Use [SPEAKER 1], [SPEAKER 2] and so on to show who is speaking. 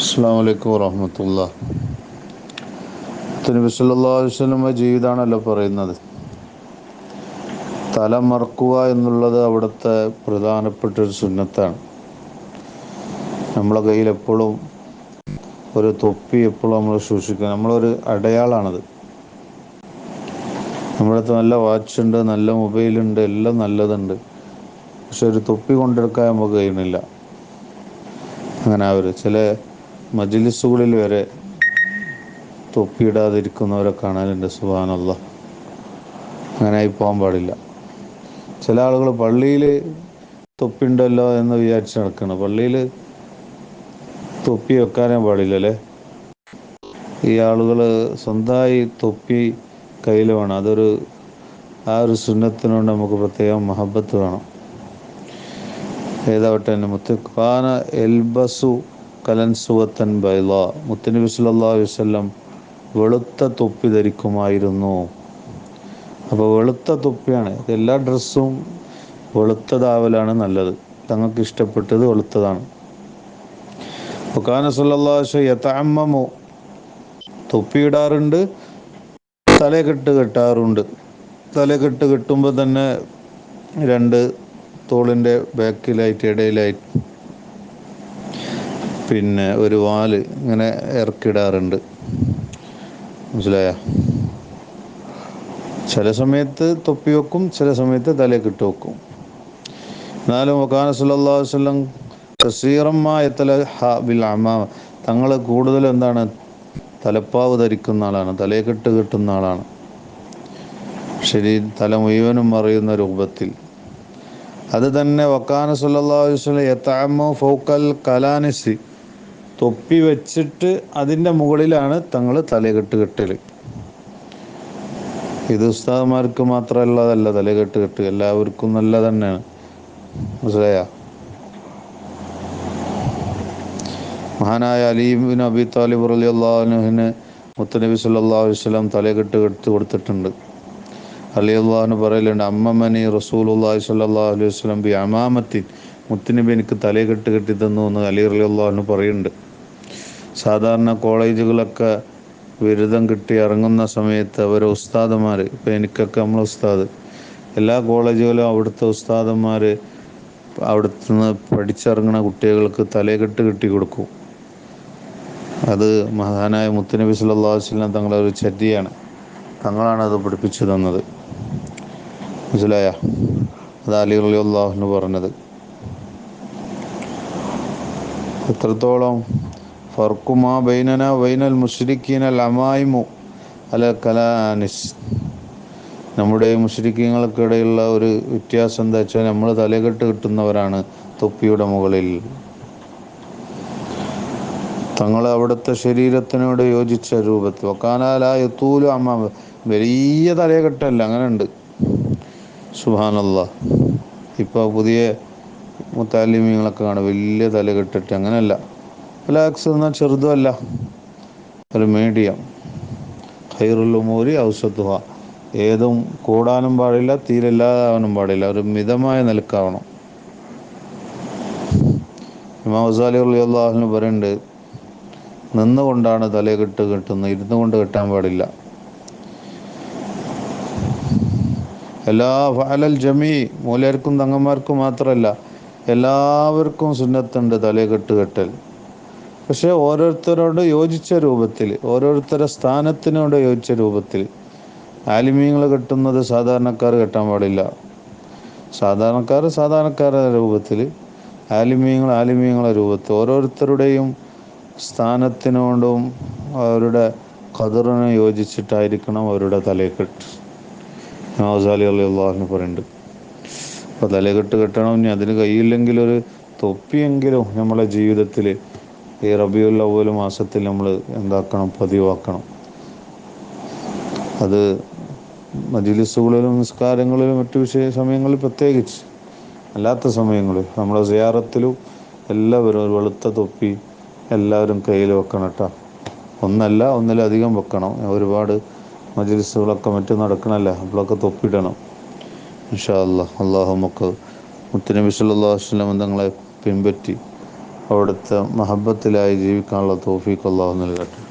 [SPEAKER 1] അസ്സാം വലൈക്കും വറഹമത്തുള്ള. നബി സല്ലല്ലാഹു അലൈഹി വസല്ലമ ജീവിതമാണല്ലോ പറയുന്നത്. തല മറക്കുക എന്നുള്ളത് അവിടുത്തെ പ്രധാനപ്പെട്ട ഒരു സുന്നത്താണ്. നമ്മളെ കയ്യിൽ എപ്പോഴും ഒരു തൊപ്പി എപ്പോഴും നമ്മൾ സൂക്ഷിക്കുക. നമ്മളൊരു അടയാളാണത്. നമ്മുടെ അടുത്ത് നല്ല വാച്ച് ഉണ്ട് നല്ല മൊബൈലുണ്ട് എല്ലാം നല്ലതുണ്ട്. പക്ഷെ ഒരു തൊപ്പി കൊണ്ടെടുക്കാൻ നമുക്ക് കഴിയുന്നില്ല. അങ്ങനെ അവർ ചില മജിലിസുകളിൽ വരെ തൊപ്പിയിടാതിരിക്കുന്നവരെ കാണാനുണ്ട് സുബാനല്ല അങ്ങനെ ആയി പോകാൻ പാടില്ല. ചില ആളുകൾ പള്ളിയിൽ തൊപ്പിണ്ടല്ലോ എന്ന് വിചാരിച്ച് നടക്കണം. പള്ളിയിൽ തൊപ്പി വെക്കാനേ പാടില്ല അല്ലേ? ഈ ആളുകൾ സ്വന്തമായി തൊപ്പി കയ്യിൽ വേണം. അതൊരു ആ ഒരു സുന്നത്തിനോട് നമുക്ക് പ്രത്യേകം മഹബത്ത് വേണം. ഏതാവട്ടെ മുത്തഖാന എൽബസു കലൻസുവത്തൻ ബൈല മുത്തനബി അലൈഹി വസല്ലം വെളുത്ത തൊപ്പി ധരിക്കുമായിരുന്നു. അപ്പോൾ വെളുത്ത തൊപ്പിയാണ്. എല്ലാ ഡ്രസ്സും വെളുത്തതാവലാണ് നല്ലത്. തങ്ങൾക്ക് ഇഷ്ടപ്പെട്ടത് വെളുത്തതാണ്. യതഅമ്മമു. തൊപ്പിയിടാറുണ്ട് തലകെട്ട് കെട്ടാറുണ്ട്. തലകെട്ട് കെട്ടുമ്പോൾ തന്നെ രണ്ട് തോളിന്റെ ബാക്കിലായിട്ട് ഇടയിലായിട്ട് പിന്നെ ഒരു വാൽ ഇങ്ങനെ ഇറക്കിടാറുണ്ട്. മനസ്സിലായ? ചില സമയത്ത് തൊപ്പി വെക്കും ചില സമയത്ത് തലക്കിട്ട് വെക്കും. എന്നാലും അലൈഹി വസല്ലം കസീറമായ തല ബിൽ അമാമ തങ്ങൾ കൂടുതൽ എന്താണ്? തലപ്പാവ് ധരിക്കുന്ന ആളാണ് തലയെക്കെട്ട് കെട്ടുന്ന ആളാണ്. ശരി തല മുഴുവനും അറിയുന്ന രൂപത്തിൽ. അത് തന്നെ വക്കാന വസല്ലം യതഅമ്മു ഫൗക്കൽ കലാനിസി തൊപ്പി വെച്ചിട്ട് അതിന്റെ മുകളിലാണ് തങ്ങൾ തലകെട്ട് കെട്ടൽ ഇത് ഉസ്താദന്മാർക്ക് മാത്രമല്ലതല്ല തലകെട്ട് കെട്ട്. എല്ലാവർക്കും നല്ല തന്നെയാണ് മനസ്സിലായ? മഹാനായ അലീബിൻ അബി താലിബ് അലി അള്ളാഹുഹിന് മുത്തനബി സല്ലാ വസല്ലം തലകെട്ട് കെട്ട് കൊടുത്തിട്ടുണ്ട്. അലി അള്ളാഹുന് പറയലുണ്ട് അമ്മമനി റസൂലുള്ളാഹി സ്വല്ലല്ലാഹു അലൈഹി വസല്ലം ബി അമാമത്തിൻ. മുത്തനബി എനിക്ക് തലകെട്ട് കെട്ടി തന്നു എന്ന് അലി അലി അള്ളാഹുന് പറയുന്നുണ്ട്. സാധാരണ കോളേജുകളൊക്കെ ബിരുദം കിട്ടി ഇറങ്ങുന്ന സമയത്ത് അവർ ഉസ്താദന്മാർ ഇപ്പം എനിക്കൊക്കെ നമ്മൾ ഉസ്താദ്. എല്ലാ കോളേജുകളിലും അവിടുത്തെ ഉസ്താദന്മാർ അവിടുത്തെ നിന്ന് പഠിച്ചിറങ്ങുന്ന കുട്ടികൾക്ക് തലേകെട്ട് കെട്ടി കൊടുക്കും. അത് മഹാനായ മുത്തുനബി അലൈഹി വസല്ലം തങ്ങളെ ഒരു ചര്യയാണ് തങ്ങളാണ് അത് പഠിപ്പിച്ചു തന്നത്. മനസ്സിലായ? അത് അലി അലി അള്ളാഹുന് പറഞ്ഞത്. എത്രത്തോളം ഫർക്കുമാ ബൈനന ബൈനൽ മുഷ്രിഖീൻ അൽ അല കലാനിസ്. നമ്മുടെ മുഷ്രിഖീങ്ങൾക്കിടയിലുള്ള ഒരു വ്യത്യാസം എന്താ വെച്ചാൽ നമ്മൾ തലകെട്ട് കിട്ടുന്നവരാണ് തൊപ്പിയുടെ മുകളിൽ. തങ്ങൾ അവിടുത്തെ ശരീരത്തിനോട് യോജിച്ച രൂപത്തിൽ. ഒക്കാനാലായ തൂലു അമ്മ വലിയ തലകെട്ടല്ല അങ്ങനെ ഉണ്ട് സുഹാനല്ല ഇപ്പോൾ പുതിയ മുത്താലിമീങ്ങളൊക്കെ കാണും വലിയ തലകെട്ടിട്ട് അങ്ങനെയല്ല. റിലാക്സ് എന്നാൽ ചെറുതുമല്ല. ഒരു മീഡിയം ഹൈറുല്ലുമൂരി ഔഷധുവ ഏതും കൂടാനും പാടില്ല തീരില്ലാതാവാനും പാടില്ല. ഒരു മിതമായ നിലക്കാവണം. ഇമാം അള്ളാഹുന് പറയുന്നുണ്ട് നിന്നുകൊണ്ടാണ് തലകെട്ട് കെട്ടുന്നത് ഇരുന്നു കൊണ്ട് കെട്ടാൻ പാടില്ല. എല്ലാ ഫലൽ ജമീ മൂലർക്കും തങ്ങന്മാർക്കും മാത്രമല്ല എല്ലാവർക്കും സുന്നത്തുണ്ട് തലകെട്ട് കെട്ടൽ. പക്ഷെ ഓരോരുത്തരോട് യോജിച്ച രൂപത്തിൽ ഓരോരുത്തരുടെ സ്ഥാനത്തിനോട് യോജിച്ച രൂപത്തിൽ. ആലിമീങ്ങൾ കെട്ടുന്നത് സാധാരണക്കാർ കെട്ടാൻ പാടില്ല. സാധാരണക്കാർ സാധാരണക്കാരുടെ രൂപത്തിൽ ആലിമീങ്ങൾ ആലിമീങ്ങളെ രൂപത്തിൽ. ഓരോരുത്തരുടെയും സ്ഥാനത്തിനോടും അവരുടെ ഖദറിനെ യോജിച്ചിട്ടായിരിക്കണം അവരുടെ തലയെക്കെട്ട് നവാസാലി അള്ളി അള്ളാഹിന് പറയുന്നുണ്ട്. അപ്പോൾ തലകെട്ട് കെട്ടണം ഇനി അതിന് കഴിയില്ലെങ്കിൽ ഒരു തൊപ്പിയെങ്കിലും നമ്മളെ ജീവിതത്തിൽ ഈ റബിയുൽ അവൽ മാസത്തിൽ നമ്മൾ എന്താക്കണം പതിവാക്കണം. അത് മജിലിസുകളിലും നിസ്കാരങ്ങളിലും മറ്റു വിഷയ സമയങ്ങളിൽ പ്രത്യേകിച്ച് അല്ലാത്ത സമയങ്ങളിൽ നമ്മുടെ സിയാറത്തിലും എല്ലാവരും ഒരു വെളുത്ത തൊപ്പി എല്ലാവരും കയ്യിൽ വെക്കണം കേട്ടോ. ഒന്നല്ല ഒന്നിലധികം വെക്കണം. ഒരുപാട് മജിലിസുകളൊക്കെ മറ്റും നടക്കണമല്ല അപ്പോഴൊക്കെ തൊപ്പിടണം. ഇൻഷാ അല്ലാ അള്ളാഹു നമുക്ക് മുത്തനബി അലൈഹി വസല്ലം തങ്ങളെ പിൻപറ്റി അവിടുത്തെ മഹബത്തിലായി ജീവിക്കാനുള്ള തോഫീക്ക് അള്ളാഹു നൽകട്ടെ.